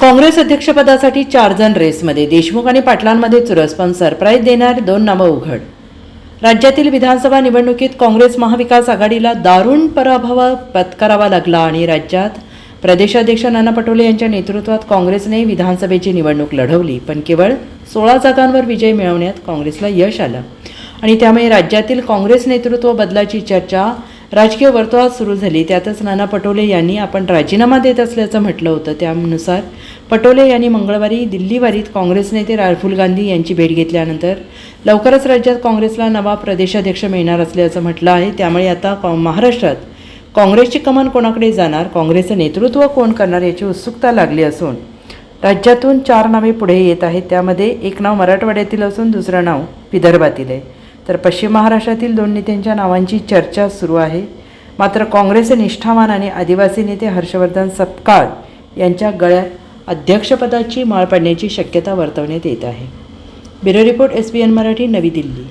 काँग्रेस अध्यक्षपदासाठी चार जण रेसमध्ये. देशमुख आणि पाटलांमध्ये चुरस पण सरप्राईज देणार दोन नावं उघड. राज्यातील विधानसभा निवडणुकीत काँग्रेस महाविकास आघाडीला दारुण पराभव पत्करावा लागला आणि राज्यात प्रदेशाध्यक्ष नाना पटोले यांच्या नेतृत्वात काँग्रेसने विधानसभेची निवडणूक लढवली पण केवळ सोळा जागांवर विजय मिळवण्यात काँग्रेसला यश आलं. आणि त्यामुळे राज्यातील काँग्रेस नेतृत्व बदलाची चर्चा राजकीय वर्तुळात सुरू झाली. त्यातच नाना पटोले यांनी आपण राजीनामा देत असल्याचं म्हटलं होतं. त्यानुसार पटोले यांनी मंगळवारी दिल्लीवारीत काँग्रेस नेते राहुल गांधी यांची भेट घेतल्यानंतर लवकरच राज्यात काँग्रेसला नवा प्रदेशाध्यक्ष मिळणार असल्याचं म्हटलं आहे. त्यामुळे आता कॉ- महाराष्ट्रात काँग्रेसची कमान कोणाकडे जाणार? काँग्रेसचं नेतृत्व कोण करणार याची उत्सुकता लागली असून राज्यातून चार नावे पुढे येत आहेत. त्यामध्ये एक नाव मराठवाड्यातील असून दुसरं नाव विदर्भातील आहे. तर पश्चिम महाराष्ट्रातील दोन नेत्यांच्या नावांची चर्चा सुरू आहे. मात्र काँग्रेसचे निष्ठावान आणि आदिवासी नेते हर्षवर्धन सपकाळ यांच्या गळ्यात अध्यक्षपदाची माळ पडण्याची शक्यता वर्तवण्यात येत आहे. Bureau report S B N Marathi नवी दिल्ली.